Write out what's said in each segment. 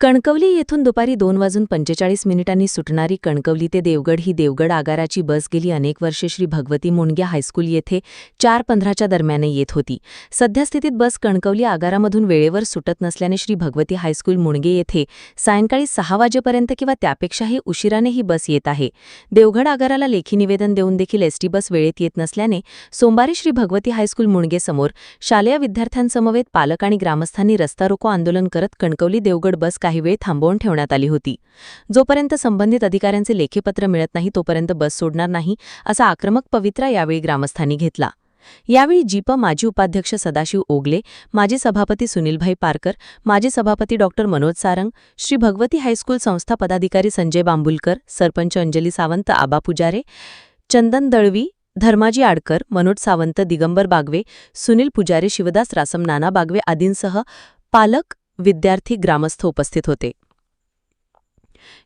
कणकवली येथून दुपारी दोन वाजून पंचेचाळीस मिनिटांनी सुटणारी कणकवली ते देवगड ही देवगड आगाराची बस गेली अनेक वर्षे श्री भगवती मुंडगे हायस्कूल येथे चार पंधराच्या दरम्यान येत होती. सध्यास्थितीत बस कणकवली आगारामधून वेळेवर सुटत नसल्याने श्री भगवती हायस्कूल मुंडगे येथे सायंकाळी सहा वाजेपर्यंत किंवा त्यापेक्षाही उशिराने ही बस येत आहे. देवगड आगाराला लेखी निवेदन देऊन देखील एसटी बस वेळेत येत नसल्याने सोमवारी श्री भगवती हायस्कूल मुंडगेसमोर शालेय विद्यार्थ्यांसमवेत पालक आणि ग्रामस्थांनी रस्ता रोको आंदोलन करत कणकवली देवगड बस काही वेळ थांबवून ठेवण्यात आली होती. जोपर्यंत संबंधित अधिकाऱ्यांचे लेखीपत्र मिळत नाही तोपर्यंत बस सोडणार नाही असा आक्रमक पवित्रा यावेळी ग्रामस्थांनी घेतला. यावेळी जीप माजी उपाध्यक्ष सदाशिव ओगले माजी सभापती सुनीलभाई पारकर माजी सभापती doctor Manoj Sarang Shri Bhagwati high school संस्था पदाधिकारी संजय बांबुलकर सरपंच अंजली सावंत आबा पुजारे चंदन दळवी धर्माजी आडकर मनोज सावंत दिगंबर बागवे सुनील पुजारे शिवदास रासम नाना बागवे आदींसह पालक विद्यार्थी ग्रामस्थ उपस्थित होते.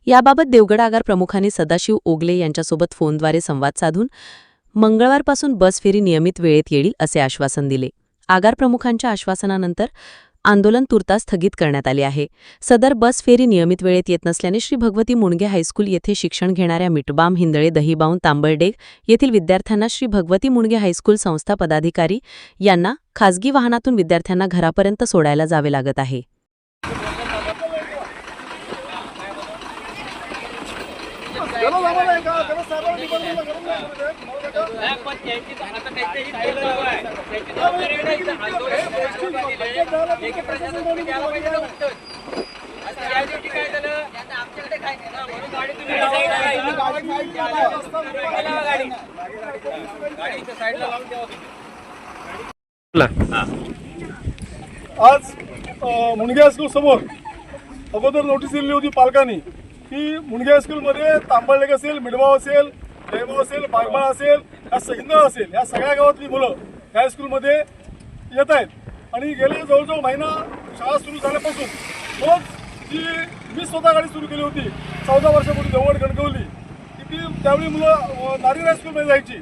याबाबत देवगड आगार प्रमुखांनी सदाशिव ओगले यांच्यासोबत फोनद्वारे संवाद साधून मंगळवारपासून बस फेरी नियमित वेळेत येईल असे आश्वासन दिले. आगार प्रमुखांच्या आश्वासनानंतर आंदोलन तुर्तास स्थगित करण्यात आले आहे. सदर बस फेरी नियमित वेळेत येत नसल्याने श्री भगवती मुणगे हायस्कूल येथे शिक्षण घेणाऱ्या मिटबाम हिंदळे दहीबाऊन तांबळडेग येथील विद्यार्थ्यांना श्री भगवती मुणगे हायस्कूल संस्था पदाधिकारी यांना खासगी वाहनातून विद्यार्थ्यांना घरापर्यंत सोडायला जावे लागत आहे. आज मुणग्या समोर अगोदर नोटीस दिली होती पालकांनी. की मुणगे हायस्कूलमध्ये तांबळलेक असेल मिडगाव असेल जयगाव असेल बागमाळ असेल या हिंदळ असेल या सगळ्या गावातली मुलं या हायस्कूलमध्ये येत आहेत. आणि गेले जवळजवळ महिना शाळा सुरू झाल्यापासून रोज जी मी स्वतः गाडी सुरू केली होती चौदा वर्षापूर्वी जवळ गणकवली की ती त्यावेळी मुलं अ, नारियल हायस्कूलमध्ये जायची.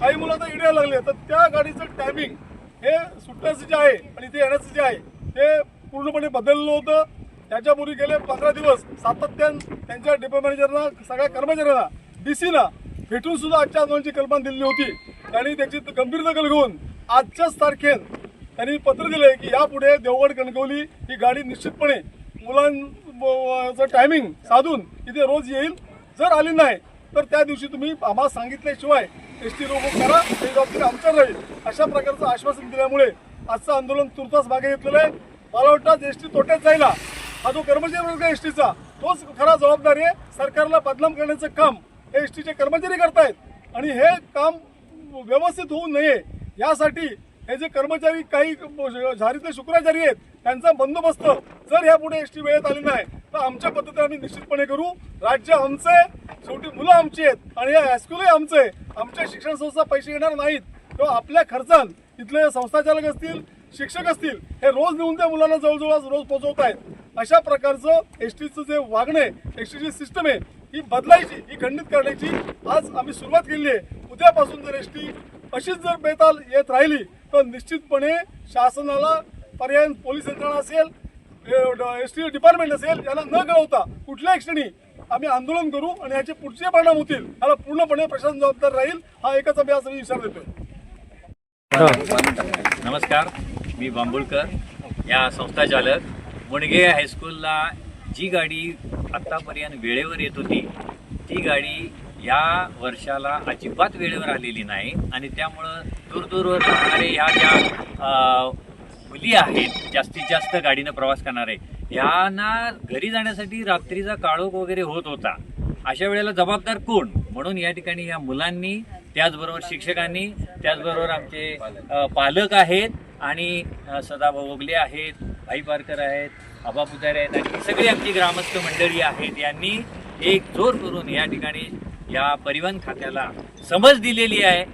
काही मुलं आता इड्या लागले. तर त्या गाडीचं टायमिंग हे सुटण्याचं जे आहे आणि ते येण्याचं जे आहे ते पूर्णपणे बदललं होतं. त्याच्यापूर्वी गेले पंधरा दिवस सातत्यानं त्यांच्या डेपो मॅनेजरना सगळ्या कर्मचाऱ्यांना डी सीना भेटून सुद्धा आजच्या आंदोलनाची कल्पना दिलेली होती त्यांनी त्याची गंभीर दखल घेऊन आजच्याच तारखेत त्यांनी पत्र दिले की यापुढे देवगड कणकवली ही गाडी निश्चितपणे मुलांचं टायमिंग साधून इथे रोज येईल. जर आली नाही तर त्या दिवशी तुम्ही आम्हाला सांगितल्याशिवाय एस टी रोको करा हे जबाबदारी आमच्यावर राहील. अशा प्रकारचं आश्वासन दिल्यामुळे आजचं आंदोलन तुर्तास मागे घेतलेलं आहे. मला वाटतं एस टी तोट्यात जायला हा जो कर्मचारी वर्ग एस टीचा तोच खरा जबाबदारी आहे. सरकारला बदनाम करण्याचं काम हे एस टीचे कर्मचारी करतायत. आणि हे काम व्यवस्थित होऊ नये यासाठी हे जे कर्मचारी काही झारीतले शुक्राचारी आहेत त्यांचा बंदोबस्त जर यापुढे एस टी वेळेत आली नाही तर आमच्या पद्धतीने आम्ही निश्चितपणे करू. राज्य आमचं आहे शेवटी मुलं आमची आहेत आणि या हायस्कूलही आमचं आहे. आमच्या शिक्षण संस्था पैसे येणार नाहीत. किंवा आपल्या खर्चान इथले संस्थाचालक असतील शिक्षक असतील हे रोज नेऊन त्या मुलांना जवळजवळ रोज पोहोचवत आहेत अशा प्रकारचं एस टीचं जे वागणं आहे एस टीची सिस्टम आहे ही बदलायची ही खंडित करण्याची आज आम्ही सुरुवात केली आहे. उद्यापासून जर एस टी अशीच जर बेताल येत राहिली तर निश्चितपणे शासनाला पर्याय पोलीस यंत्रणा असेल एस टी डिपार्टमेंट असेल यांना न कळवता कुठल्याही क्षणी आम्ही आंदोलन करू आणि याचे पुढचे परिणाम होतील याला पूर्णपणे प्रशासन जबाबदार राहील हा एकच आम्ही आज विचार देतोय नमस्कार. मी बांबुळकर या संस्था चालक वणगे हायस्कूलला जी गाडी आत्तापर्यंत वेळेवर येत होती ती गाडी या वर्षाला अजिबात वेळेवर आलेली नाही आणि त्यामुळं दूरदूरवर राहणारे ह्या ज्या मुली आहेत जास्तीत जास्त गाडीनं प्रवास करणारे ह्यांना घरी जाण्यासाठी रात्रीचा काळोख वगैरे होत होता. अशा वेळेला जबाबदार कोण? म्हणून या ठिकाणी या मुलांनी त्याचबरोबर शिक्षकांनी त्याचबरोबर आमचे पालक आहेत आणि सदाभाऊ ओगले आहेत भाई पारकर आहेत आबा पुजारी आहेत आणि ही सगळी आमची ग्रामस्थ मंडळी आहेत. यांनी एक जोर करून या ठिकाणी या परिवहन खात्याला समज दिलेली आहे.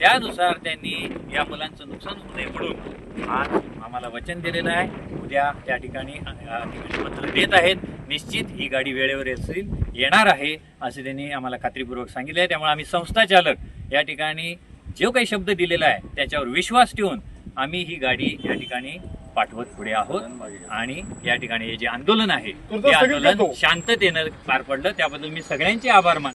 त्यानुसार त्यांनी या मुलांचं नुकसान होऊ नये म्हणून आज आम्हाला वचन दिलेलं आहे. उद्या त्या ठिकाणी ठिकाणी पत्र देत आहेत. निश्चित ही गाडी वेळेवर असेल येणार आहे असे त्यांनी आम्हाला खात्रीपूर्वक सांगितले आहे. त्यामुळे आम्ही संस्था चालक या ठिकाणी जो काही शब्द दिलेला आहे त्याच्यावर विश्वास ठेवून आम्ही ही गाडी या ठिकाणी पाठवत पुढे आहोत. आणि या ठिकाणी हे जे आंदोलन आहे ते आंदोलन. शांततेनं पार पडलं. त्याबद्दल मी सगळ्यांचे आभार मानतो.